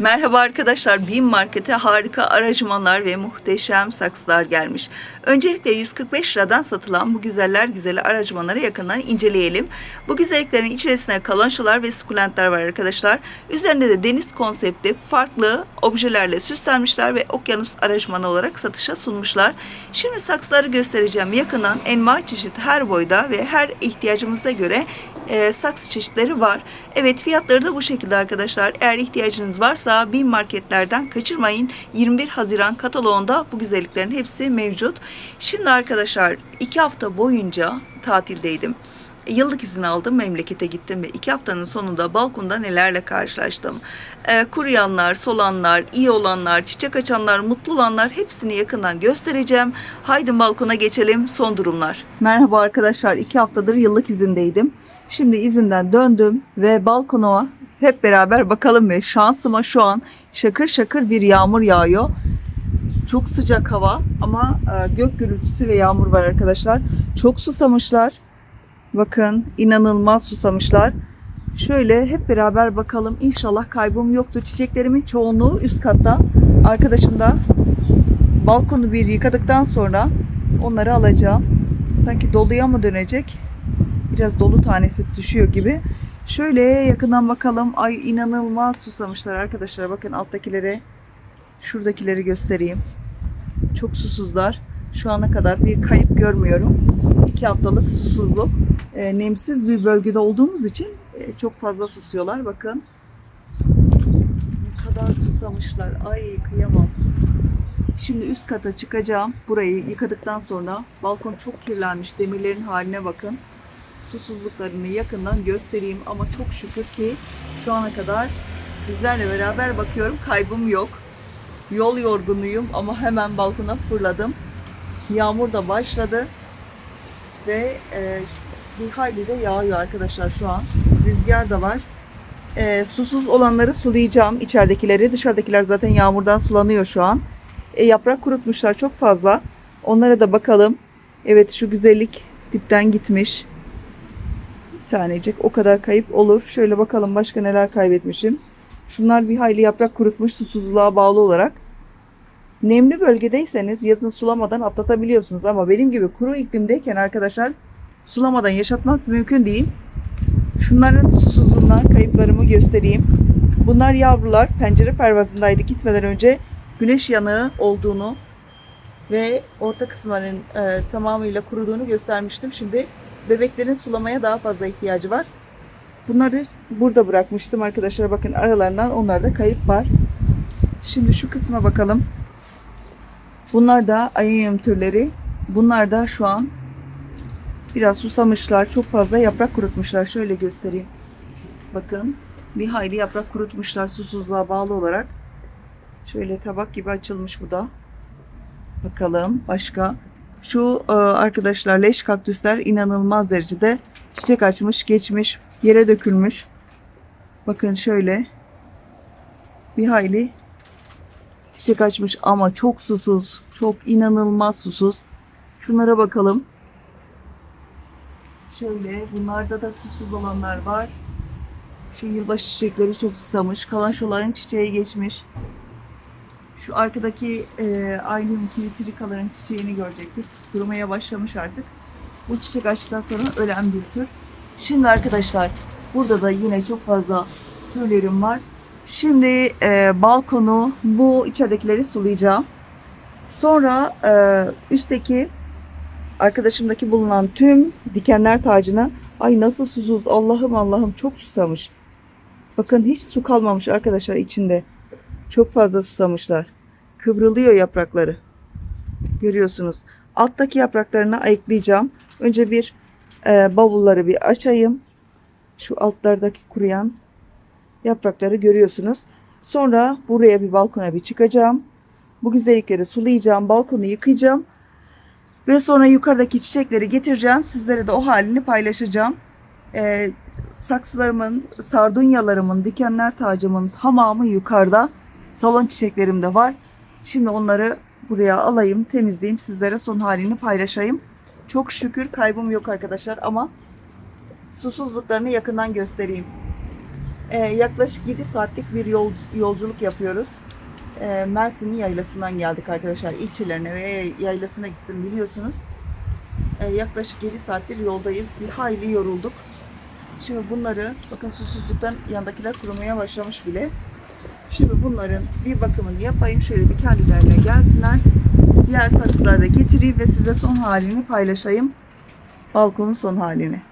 Merhaba arkadaşlar, BİM Market'e harika aracımanlar ve muhteşem saksılar gelmiş. Öncelikle 145 liradan satılan bu güzeller güzeli aracımanları yakından inceleyelim. Bu güzelliklerin içerisine kalanşalar ve sukulentler var arkadaşlar. Üzerinde de deniz konsepti farklı objelerle süslenmişler ve okyanus aracımanı olarak satışa sunmuşlar. Şimdi saksıları göstereceğim yakından enva çeşit her boyda ve her ihtiyacımıza göre e, saksı çeşitleri var. Evet fiyatları da bu şekilde arkadaşlar. Eğer ihtiyacınız varsa bin marketlerden kaçırmayın. 21 Haziran kataloğunda bu güzelliklerin hepsi mevcut. Şimdi arkadaşlar iki hafta boyunca tatildeydim. Yıllık izin aldım, memlekete gittim ve iki haftanın sonunda balkonda nelerle karşılaştım. Ee, kuruyanlar, solanlar, iyi olanlar, çiçek açanlar, mutlu olanlar hepsini yakından göstereceğim. Haydi balkona geçelim, son durumlar. Merhaba arkadaşlar, iki haftadır yıllık izindeydim. Şimdi izinden döndüm ve balkona hep beraber bakalım ve şansıma şu an şakır şakır bir yağmur yağıyor. Çok sıcak hava ama e, gök gürültüsü ve yağmur var arkadaşlar. Çok susamışlar. Bakın inanılmaz susamışlar. Şöyle hep beraber bakalım. İnşallah kaybım yoktur. Çiçeklerimin çoğunluğu üst katta. Arkadaşım da balkonu bir yıkadıktan sonra onları alacağım. Sanki doluya mı dönecek? Biraz dolu tanesi düşüyor gibi. Şöyle yakından bakalım. Ay inanılmaz susamışlar arkadaşlar. Bakın alttakilere şuradakileri göstereyim. Çok susuzlar. Şu ana kadar bir kayıp görmüyorum. İki haftalık susuzluk. E, nemsiz bir bölgede olduğumuz için e, çok fazla susuyorlar. Bakın. Ne kadar susamışlar. Ay kıyamam. Şimdi üst kata çıkacağım. Burayı yıkadıktan sonra balkon çok kirlenmiş. Demirlerin haline bakın. Susuzluklarını yakından göstereyim ama çok şükür ki şu ana kadar sizlerle beraber bakıyorum. Kaybım yok. Yol yorgunuyum ama hemen balkona fırladım. Yağmur da başladı ve e, bir hayli de yağıyor arkadaşlar şu an. Rüzgar da var. E, susuz olanları sulayacağım içeridekileri. Dışarıdakiler zaten yağmurdan sulanıyor şu an. E, yaprak kurutmuşlar çok fazla. Onlara da bakalım. Evet şu güzellik dipten gitmiş. Tanecik o kadar kayıp olur. Şöyle bakalım başka neler kaybetmişim. Şunlar bir hayli yaprak kurutmuş susuzluğa bağlı olarak. Nemli bölgedeyseniz yazın sulamadan atlatabiliyorsunuz ama benim gibi kuru iklimdeyken arkadaşlar sulamadan yaşatmak mümkün değil. Şunların susuzluğundan kayıplarımı göstereyim. Bunlar yavrular pencere pervazındaydı gitmeden önce güneş yanığı olduğunu ve orta kısımların e, tamamıyla kuruduğunu göstermiştim. Şimdi bebeklerin sulamaya daha fazla ihtiyacı var. Bunları burada bırakmıştım arkadaşlar. Bakın aralarından onlarda kayıp var. Şimdi şu kısma bakalım. Bunlar da ayınyum türleri. Bunlar da şu an biraz susamışlar. Çok fazla yaprak kurutmuşlar. Şöyle göstereyim. Bakın bir hayli yaprak kurutmuşlar susuzluğa bağlı olarak. Şöyle tabak gibi açılmış bu da. Bakalım başka. Şu e, arkadaşlar leş kaktüsler inanılmaz derecede çiçek açmış, geçmiş, yere dökülmüş. Bakın şöyle bir hayli çiçek açmış ama çok susuz, çok inanılmaz susuz. Şunlara bakalım. Şöyle bunlarda da susuz olanlar var. Şu yılbaşı çiçekleri çok susamış. Kalanşoların çiçeği geçmiş. Şu arkadaki e, Aylium Kilitrikaların çiçeğini görecektik. Kurumaya başlamış artık. Bu çiçek açtıktan sonra ölen bir tür. Şimdi arkadaşlar burada da yine çok fazla türlerim var. Şimdi e, balkonu bu içeridekileri sulayacağım. Sonra e, üstteki arkadaşımdaki bulunan tüm dikenler tacına ay nasıl susuz Allah'ım Allah'ım çok susamış. Bakın hiç su kalmamış arkadaşlar içinde. Çok fazla susamışlar. Kıvrılıyor yaprakları. Görüyorsunuz. Alttaki yapraklarını ayıklayacağım. Önce bir e, bavulları bir açayım. Şu altlardaki kuruyan yaprakları görüyorsunuz. Sonra buraya bir balkona bir çıkacağım. Bu güzellikleri sulayacağım. Balkonu yıkayacağım. Ve sonra yukarıdaki çiçekleri getireceğim. Sizlere de o halini paylaşacağım. E, saksılarımın, sardunyalarımın, dikenler tacımın tamamı yukarıda. Salon çiçeklerim de var. Şimdi onları buraya alayım, temizleyeyim, sizlere son halini paylaşayım. Çok şükür kaybım yok arkadaşlar ama susuzluklarını yakından göstereyim. Ee, yaklaşık 7 saatlik bir yol, yolculuk yapıyoruz. Ee, Mersin'in yaylasından geldik arkadaşlar. İlçelerine ve yaylasına gittim biliyorsunuz. Ee, yaklaşık 7 saattir yoldayız. Bir hayli yorulduk. Şimdi bunları bakın susuzluktan yandakiler kurumaya başlamış bile. Şimdi bunların bir bakımını yapayım. Şöyle bir kendilerine gelsinler. Diğer sarısıları da getireyim ve size son halini paylaşayım. Balkonun son halini.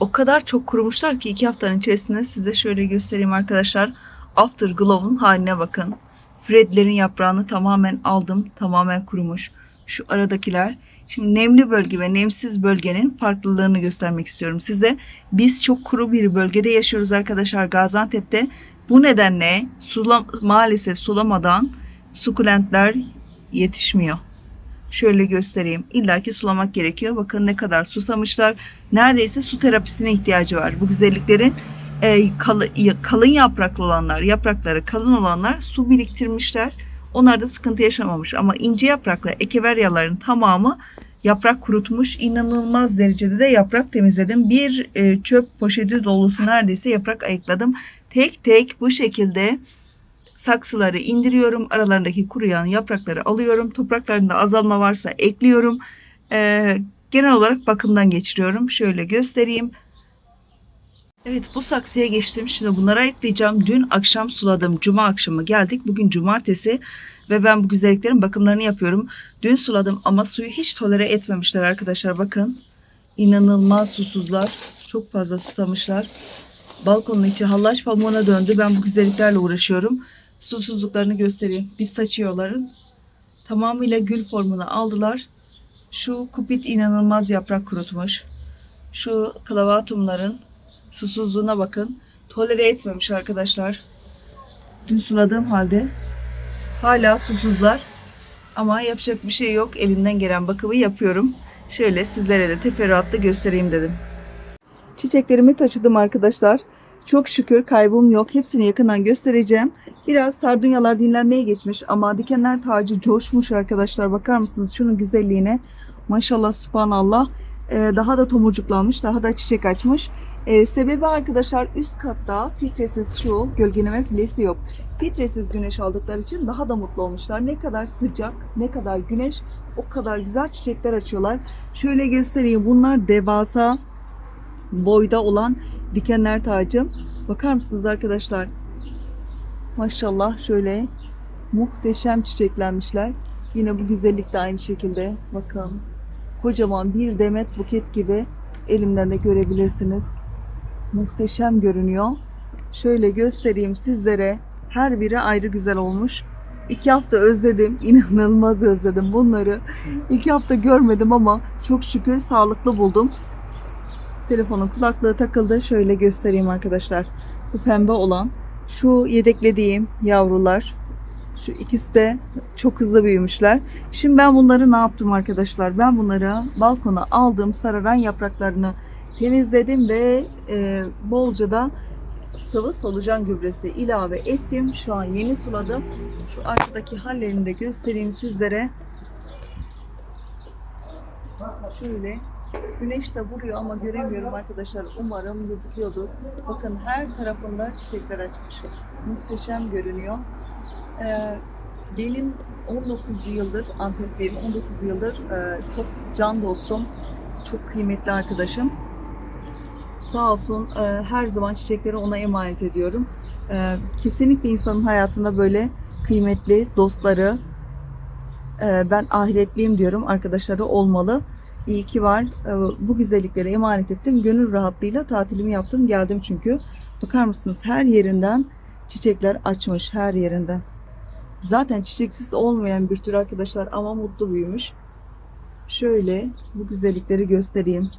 O kadar çok kurumuşlar ki iki haftanın içerisinde size şöyle göstereyim arkadaşlar. Afterglow'un haline bakın. Fredlerin yaprağını tamamen aldım. Tamamen kurumuş. Şu aradakiler. Şimdi nemli bölge ve nemsiz bölgenin farklılığını göstermek istiyorum size. Biz çok kuru bir bölgede yaşıyoruz arkadaşlar Gaziantep'te. Bu nedenle sulam maalesef sulamadan sukulentler yetişmiyor. Şöyle göstereyim. İlla ki sulamak gerekiyor. Bakın ne kadar susamışlar. Neredeyse su terapisine ihtiyacı var. Bu güzelliklerin e, kalı- kalın yapraklı olanlar, yaprakları kalın olanlar su biriktirmişler. Onlar da sıkıntı yaşamamış. Ama ince yapraklı ekeveryaların tamamı yaprak kurutmuş. İnanılmaz derecede de yaprak temizledim. Bir e, çöp poşeti dolusu neredeyse yaprak ayıkladım. Tek tek bu şekilde saksıları indiriyorum. Aralarındaki kuruyan yaprakları alıyorum. Topraklarında azalma varsa ekliyorum. Ee, genel olarak bakımdan geçiriyorum. Şöyle göstereyim. Evet bu saksıya geçtim. Şimdi bunlara ekleyeceğim. Dün akşam suladım. Cuma akşamı geldik. Bugün cumartesi ve ben bu güzelliklerin bakımlarını yapıyorum. Dün suladım ama suyu hiç tolere etmemişler arkadaşlar. Bakın inanılmaz susuzlar. Çok fazla susamışlar. Balkonun içi hallaç pamuğuna döndü. Ben bu güzelliklerle uğraşıyorum. Susuzluklarını göstereyim. Biz saçıyorların tamamıyla gül formunu aldılar. Şu kupit inanılmaz yaprak kurutmuş. Şu klavatumların susuzluğuna bakın. Tolere etmemiş arkadaşlar. Dün suladığım halde hala susuzlar. Ama yapacak bir şey yok. Elimden gelen bakımı yapıyorum. Şöyle sizlere de teferruatlı göstereyim dedim. Çiçeklerimi taşıdım arkadaşlar. Çok şükür kaybım yok. Hepsini yakından göstereceğim. Biraz sardunyalar dinlenmeye geçmiş ama dikenler tacı coşmuş arkadaşlar. Bakar mısınız şunun güzelliğine? Maşallah subhanallah. Ee, daha da tomurcuklanmış, daha da çiçek açmış. Ee, sebebi arkadaşlar üst katta filtresiz şu gölgeleme filesi yok. Filtresiz güneş aldıkları için daha da mutlu olmuşlar. Ne kadar sıcak, ne kadar güneş, o kadar güzel çiçekler açıyorlar. Şöyle göstereyim. Bunlar devasa boyda olan dikenler tacım. Bakar mısınız arkadaşlar? Maşallah şöyle muhteşem çiçeklenmişler. Yine bu güzellik de aynı şekilde. Bakın kocaman bir demet buket gibi elimden de görebilirsiniz. Muhteşem görünüyor. Şöyle göstereyim sizlere. Her biri ayrı güzel olmuş. İki hafta özledim. inanılmaz özledim bunları. İki hafta görmedim ama çok şükür sağlıklı buldum. Telefonun kulaklığı takıldı. Şöyle göstereyim arkadaşlar. Bu pembe olan. Şu yedeklediğim yavrular. Şu ikisi de çok hızlı büyümüşler. Şimdi ben bunları ne yaptım arkadaşlar? Ben bunları balkona aldım. Sararan yapraklarını temizledim ve e, bolca da sıvı solucan gübresi ilave ettim. Şu an yeni suladım. Şu ağaçtaki hallerini de göstereyim sizlere. Şöyle Güneş de vuruyor ama göremiyorum arkadaşlar. Umarım gözüküyordur. Bakın her tarafında çiçekler açmış. Muhteşem görünüyor. Ee, benim 19 yıldır Antep'teyim. 19 yıldır e, çok can dostum. Çok kıymetli arkadaşım. Sağ olsun e, her zaman çiçekleri ona emanet ediyorum. E, kesinlikle insanın hayatında böyle kıymetli dostları e, ben ahiretliyim diyorum. Arkadaşları olmalı. İyi ki var. Ee, Bu güzelliklere emanet ettim. Gönül rahatlığıyla tatilimi yaptım. Geldim çünkü. Bakar mısınız her yerinden çiçekler açmış her yerinden. Zaten çiçeksiz olmayan bir tür arkadaşlar ama mutlu büyümüş. Şöyle bu güzellikleri göstereyim.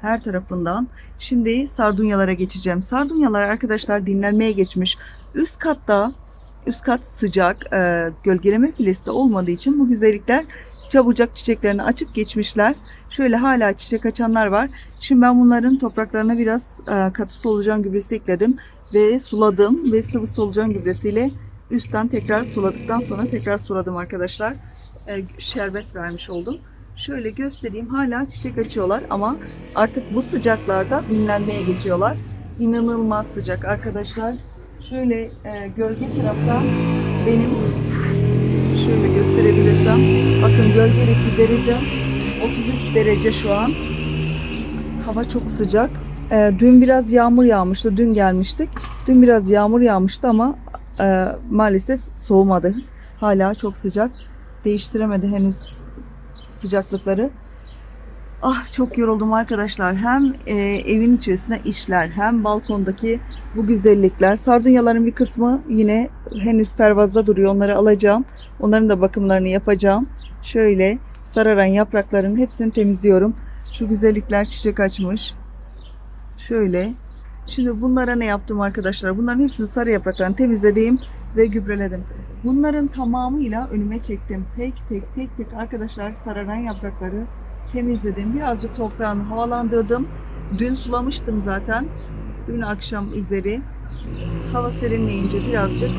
Her tarafından. Şimdi sardunyalara geçeceğim. Sardunyalar arkadaşlar dinlenmeye geçmiş. Üst katta üst kat sıcak, e, gölgeleme filesi olmadığı için bu güzellikler çabucak çiçeklerini açıp geçmişler. Şöyle hala çiçek açanlar var. Şimdi ben bunların topraklarına biraz e, katı solucan gübresi ekledim ve suladım ve sıvı solucan gübresiyle üstten tekrar suladıktan sonra tekrar suladım arkadaşlar. E, şerbet vermiş oldum. Şöyle göstereyim. Hala çiçek açıyorlar ama artık bu sıcaklarda dinlenmeye geçiyorlar. inanılmaz sıcak arkadaşlar. Şöyle e, gölge tarafta benim şöyle gösterebilirsem bakın gölgedeki derece 33 derece şu an. Hava çok sıcak. E, dün biraz yağmur yağmıştı. Dün gelmiştik. Dün biraz yağmur yağmıştı ama e, maalesef soğumadı. Hala çok sıcak. Değiştiremedi henüz sıcaklıkları. Ah çok yoruldum arkadaşlar. Hem e, evin içerisinde işler hem balkondaki bu güzellikler. Sardunyaların bir kısmı yine henüz pervazda duruyor. Onları alacağım. Onların da bakımlarını yapacağım. Şöyle sararan yaprakların hepsini temizliyorum. Şu güzellikler çiçek açmış. Şöyle. Şimdi bunlara ne yaptım arkadaşlar? Bunların hepsini sarı yapraklarını temizledim ve gübreledim. Bunların tamamıyla önüme çektim. Tek tek tek tek arkadaşlar sararan yaprakları temizledim. Birazcık toprağını havalandırdım. Dün sulamıştım zaten. Dün akşam üzeri. Hava serinleyince birazcık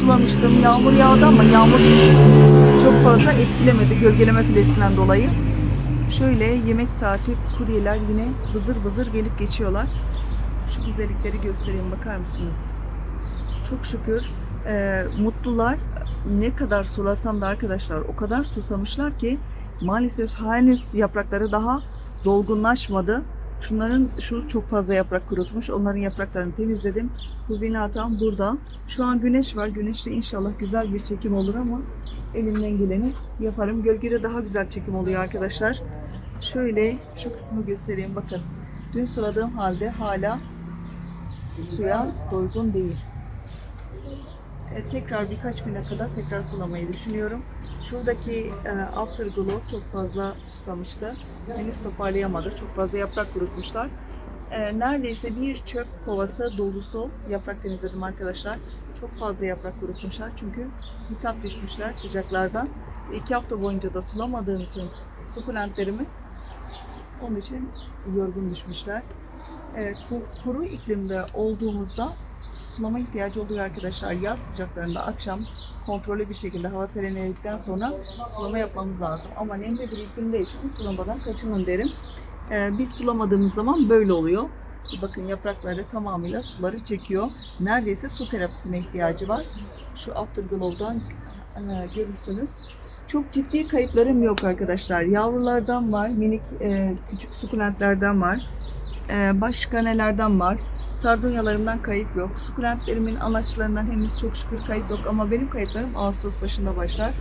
sulamıştım. Yağmur yağdı ama yağmur çok fazla etkilemedi gölgeleme filesinden dolayı. Şöyle yemek saati kuryeler yine vızır vızır gelip geçiyorlar. Şu güzellikleri göstereyim bakar mısınız? Çok şükür e, mutlular. Ne kadar sulasam da arkadaşlar o kadar susamışlar ki maalesef henüz yaprakları daha dolgunlaşmadı. Şunların şu çok fazla yaprak kurutmuş. Onların yapraklarını temizledim. Kulbinatam burada. Şu an güneş var. Güneşte inşallah güzel bir çekim olur ama elimden geleni yaparım. Gölgede daha güzel çekim oluyor arkadaşlar. Şöyle şu kısmı göstereyim bakın. Dün suladığım halde hala suya doygun değil. E, tekrar birkaç güne kadar tekrar sulamayı düşünüyorum. Şuradaki e, Afterglow çok fazla susamıştı. Henüz toparlayamadı. Çok fazla yaprak kurutmuşlar. E, neredeyse bir çöp kovası dolusu yaprak temizledim arkadaşlar. Çok fazla yaprak kurutmuşlar çünkü bitap düşmüşler sıcaklardan. İki hafta boyunca da sulamadığım için sukulentlerimi onun için yorgun düşmüşler. Ku- kuru iklimde olduğumuzda sulama ihtiyacı oluyor arkadaşlar. Yaz sıcaklarında akşam kontrollü bir şekilde hava serinledikten sonra sulama yapmamız lazım. Ama nemli bir iklimdeyseniz sulamadan kaçının derim. Ee, biz sulamadığımız zaman böyle oluyor. Bakın yaprakları tamamıyla suları çekiyor. Neredeyse su terapisine ihtiyacı var. Şu Afterglow'dan e, görürsünüz. Çok ciddi kayıplarım yok arkadaşlar. Yavrulardan var, minik e, küçük sukulentlerden var. E, başka nelerden var? Sardunyalarımdan kayıp yok. Sukulentlerimin anaçlarından henüz çok şükür kayıp yok ama benim kayıplarım Ağustos başında başlar.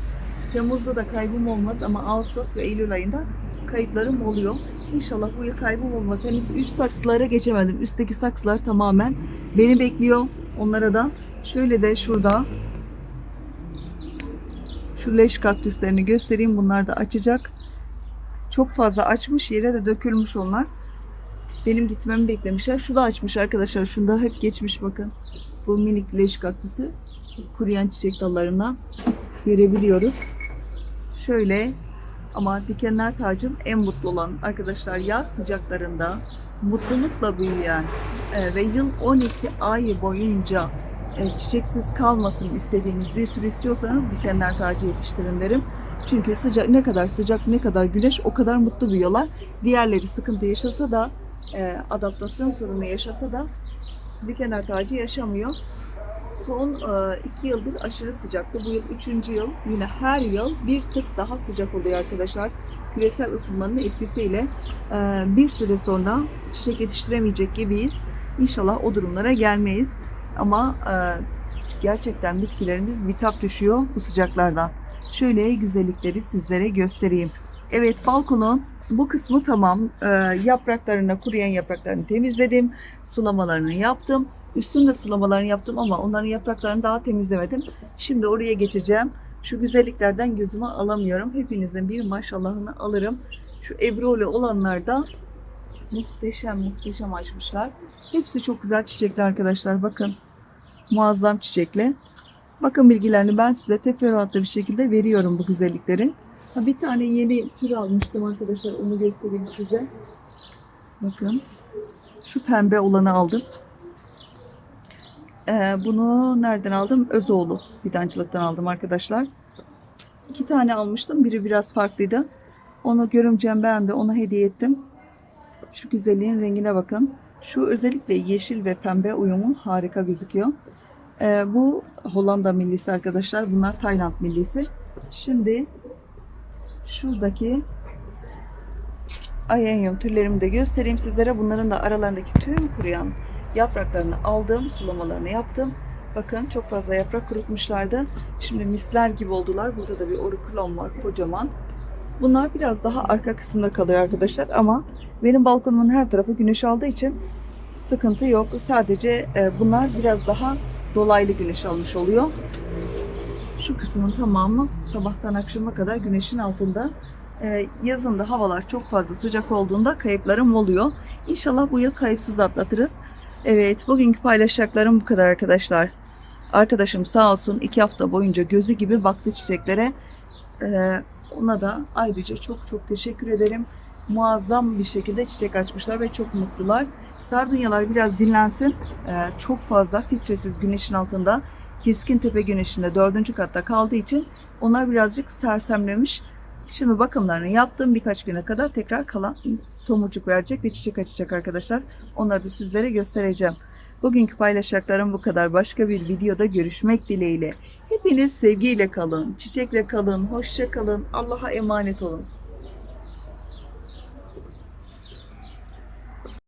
Temmuz'da da kaybım olmaz ama Ağustos ve Eylül ayında kayıplarım oluyor. İnşallah bu yıl kaybım olmaz. Henüz üst saksılara geçemedim. Üstteki saksılar tamamen beni bekliyor. Onlara da şöyle de şurada şu leş kaktüslerini göstereyim. Bunlar da açacak. Çok fazla açmış. Yere de dökülmüş onlar. Benim gitmemi beklemişler. Şu da açmış arkadaşlar. Şunda hep geçmiş bakın. Bu minik leş kaktüsü. Kuruyan çiçek dallarından görebiliyoruz. Şöyle ama dikenler tacım en mutlu olan arkadaşlar yaz sıcaklarında mutlulukla büyüyen e, ve yıl 12 ay boyunca e, çiçeksiz kalmasın istediğiniz bir tür istiyorsanız dikenler tacı yetiştirin derim. Çünkü sıcak ne kadar sıcak ne kadar güneş o kadar mutlu büyüyorlar. Diğerleri sıkıntı yaşasa da e, adaptasyon sorunu yaşasa da dikenler tacı yaşamıyor. Son e, iki yıldır aşırı sıcaktı. Bu yıl üçüncü yıl yine her yıl bir tık daha sıcak oluyor arkadaşlar. Küresel ısınmanın etkisiyle e, bir süre sonra çiçek yetiştiremeyecek gibiyiz. İnşallah o durumlara gelmeyiz. Ama e, gerçekten bitkilerimiz bitap düşüyor bu sıcaklardan. Şöyle güzellikleri sizlere göstereyim. Evet balkonun bu kısmı tamam. E, yapraklarını, kuruyan yapraklarını temizledim. Sulamalarını yaptım. Üstünde sulamalarını yaptım ama onların yapraklarını daha temizlemedim. Şimdi oraya geçeceğim. Şu güzelliklerden gözüme alamıyorum. Hepinizin bir maşallahını alırım. Şu ebroli olanlar da muhteşem muhteşem açmışlar. Hepsi çok güzel çiçekli arkadaşlar. Bakın muazzam çiçekli. Bakın bilgilerini ben size teferruatlı bir şekilde veriyorum bu güzelliklerin. Ha, bir tane yeni tür almıştım arkadaşlar. Onu göstereyim size. Bakın. Şu pembe olanı aldım. Ee, bunu nereden aldım? Özoğlu fidancılıktan aldım arkadaşlar. İki tane almıştım. Biri biraz farklıydı. Onu görümcem beğendi. Ona hediye ettim. Şu güzelliğin rengine bakın. Şu özellikle yeşil ve pembe uyumu harika gözüküyor. Ee, bu Hollanda millisi arkadaşlar. Bunlar Tayland millisi. Şimdi şuradaki ayenyum türlerimi de göstereyim sizlere. Bunların da aralarındaki tüm kuruyan yapraklarını aldım, sulamalarını yaptım. Bakın çok fazla yaprak kurutmuşlardı. Şimdi misler gibi oldular. Burada da bir orikulon var kocaman. Bunlar biraz daha arka kısımda kalıyor arkadaşlar ama benim balkonumun her tarafı güneş aldığı için sıkıntı yok. Sadece e, bunlar biraz daha dolaylı güneş almış oluyor. Şu kısmın tamamı sabahtan akşama kadar güneşin altında. E, yazın da havalar çok fazla sıcak olduğunda kayıplarım oluyor. İnşallah bu yıl kayıpsız atlatırız. Evet, bugünkü paylaşacaklarım bu kadar arkadaşlar. Arkadaşım sağ olsun iki hafta boyunca gözü gibi baktı çiçeklere. Ee, ona da ayrıca çok çok teşekkür ederim. Muazzam bir şekilde çiçek açmışlar ve çok mutlular. Sardunyalar biraz dinlensin. Ee, çok fazla filtresiz güneşin altında keskin tepe güneşinde dördüncü katta kaldığı için onlar birazcık sersemlemiş. Şimdi bakımlarını yaptım. Birkaç güne kadar tekrar kalan tomurcuk verecek ve çiçek açacak arkadaşlar. Onları da sizlere göstereceğim. Bugünkü paylaşacaklarım bu kadar. Başka bir videoda görüşmek dileğiyle. Hepiniz sevgiyle kalın, çiçekle kalın, hoşça kalın. Allah'a emanet olun.